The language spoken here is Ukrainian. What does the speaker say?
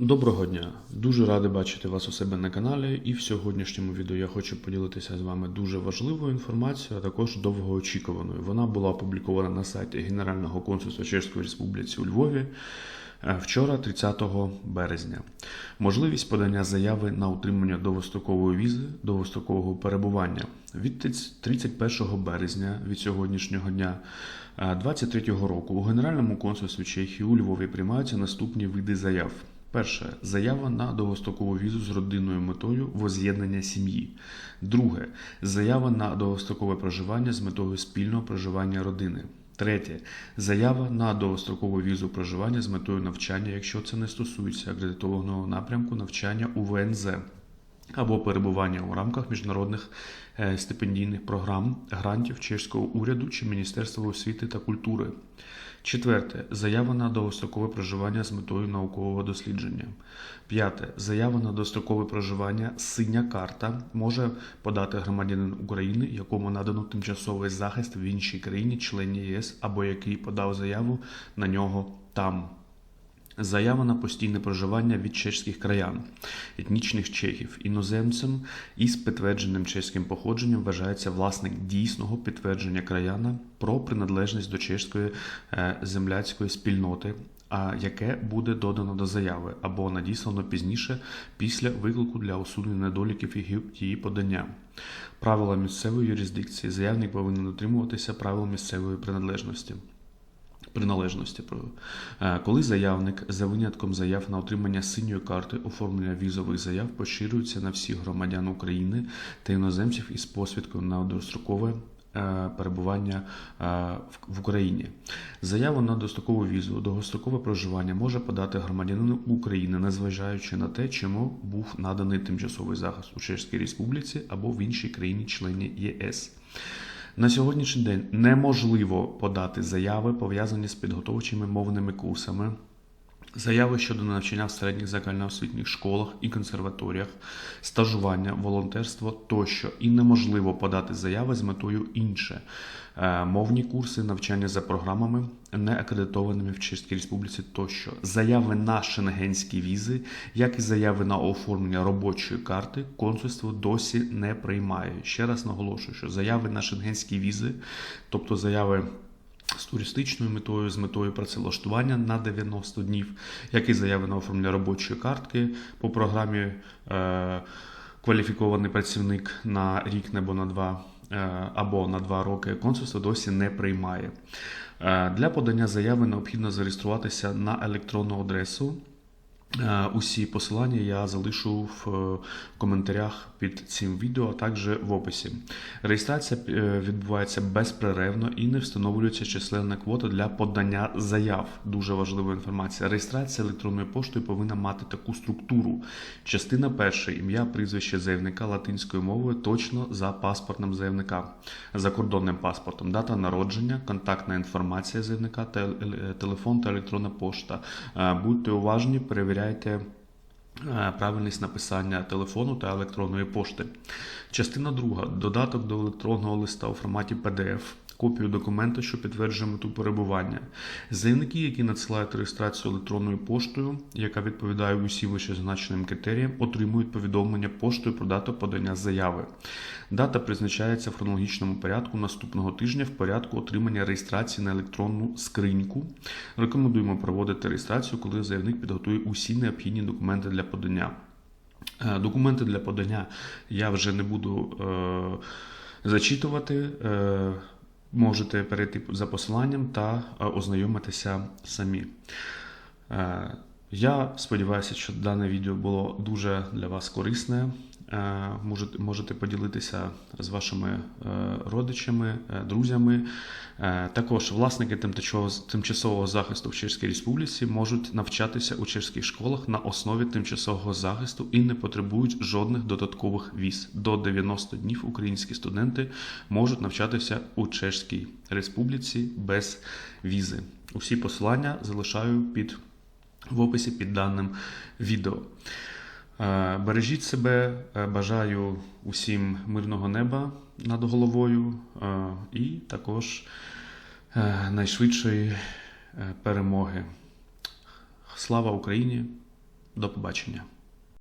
Доброго дня! Дуже радий бачити вас у себе на каналі. І в сьогоднішньому відео я хочу поділитися з вами дуже важливою інформацією, а також довгоочікуваною. Вона була опублікована на сайті Генерального консульства Чеської Республіки у Львові е, вчора, 30 березня. Можливість подання заяви на отримання довгострокової візи довгострокового перебування від 31 березня від сьогоднішнього дня. 2023 року у Генеральному консульстві Чехії у Львові приймаються наступні види заяв. Перше заява на довгострокову візу з родинною метою воз'єднання сім'ї. Друге заява на довгострокове проживання з метою спільного проживання родини. Третє заява на довгострокову візу проживання з метою навчання, якщо це не стосується акредитованого напрямку навчання у ВНЗ або перебування у рамках міжнародних е, стипендійних програм, грантів чеського уряду чи Міністерства освіти та культури. Четверте. Заява на довгострокове проживання з метою наукового дослідження. П'яте. Заява на дострокове проживання синя карта може подати громадянин України, якому надано тимчасовий захист в іншій країні, члені ЄС, або який подав заяву на нього там. Заява на постійне проживання від чеських краян, етнічних чехів, іноземцем із підтвердженим чеським походженням вважається власник дійсного підтвердження краяна про приналежність до чеської е, земляцької спільноти, а яке буде додано до заяви або надіслано пізніше після виклику для усунення недоліків і її подання. Правила місцевої юрисдикції заявник повинен дотримуватися правил місцевої приналежності приналежності. Е, Коли заявник за винятком заяв на отримання синьої карти оформлення візових заяв поширюється на всіх громадян України та іноземців із посвідкою на довгострокове е, перебування е, в Україні. Заяву на дострокову візу, довгострокове проживання може подати громадянин України, незважаючи на те, чому був наданий тимчасовий захист у Чеській Республіці або в іншій країні-члені ЄС. На сьогоднішній день неможливо подати заяви, пов'язані з підготовчими мовними курсами, заяви щодо навчання в середніх загальноосвітніх школах і консерваторіях, стажування, волонтерство тощо, і неможливо подати заяви з метою інше. Е, Мовні курси, навчання за програмами, не акредитованими в Чеській Республіці тощо. Заяви на шенгенські візи, як і заяви на оформлення робочої карти, консульство досі не приймає. Ще раз наголошую, що заяви на шенгенські візи, тобто заяви. З туристичною метою, з метою працевлаштування на 90 днів, як і заяви на оформлення робочої картки по програмі е, кваліфікований працівник на рік або на два е, або на два роки консульство досі не приймає. Е, для подання заяви необхідно зареєструватися на електронну адресу. Е, Усі посилання я залишу в е, коментарях під цим відео, а також в описі. Реєстрація е, відбувається безперервно і не встановлюється численна квота для подання заяв. Дуже важлива інформація. Реєстрація електронною поштою повинна мати таку структуру. Частина перша ім'я, прізвище заявника латинською мовою точно за паспортом заявника, закордонним паспортом, дата народження, контактна інформація заявника, телефон та електронна пошта. Будьте уважні, перевіряйте перевіряйте е, правильність написання телефону та електронної пошти. Частина друга. Додаток до електронного листа у форматі PDF. Копію документа, що підтверджує мету перебування. Заявники, які надсилають реєстрацію електронною поштою, яка відповідає усім вищезазначеним критеріям, отримують повідомлення поштою про дату подання заяви. Дата призначається в хронологічному порядку наступного тижня в порядку отримання реєстрації на електронну скриньку. Рекомендуємо проводити реєстрацію, коли заявник підготує усі необхідні документи для подання. Е, Документи для подання я вже не буду е, зачитувати. Е, можете перейти за посиланням та е, ознайомитися самі. Я сподіваюся, що дане відео було дуже для вас корисне. Е, Можете, поділитися з вашими е, родичами, е, друзями. Також власники тимчасового захисту в Чеській Республіці можуть навчатися у чеських школах на основі тимчасового захисту і не потребують жодних додаткових віз. До 90 днів українські студенти можуть навчатися у Чеській Республіці без візи. Усі посилання залишаю під в описі під даним відео. Е, Бережіть себе, е, бажаю усім мирного неба над головою е, і також найшвидшої перемоги. Слава Україні! До побачення.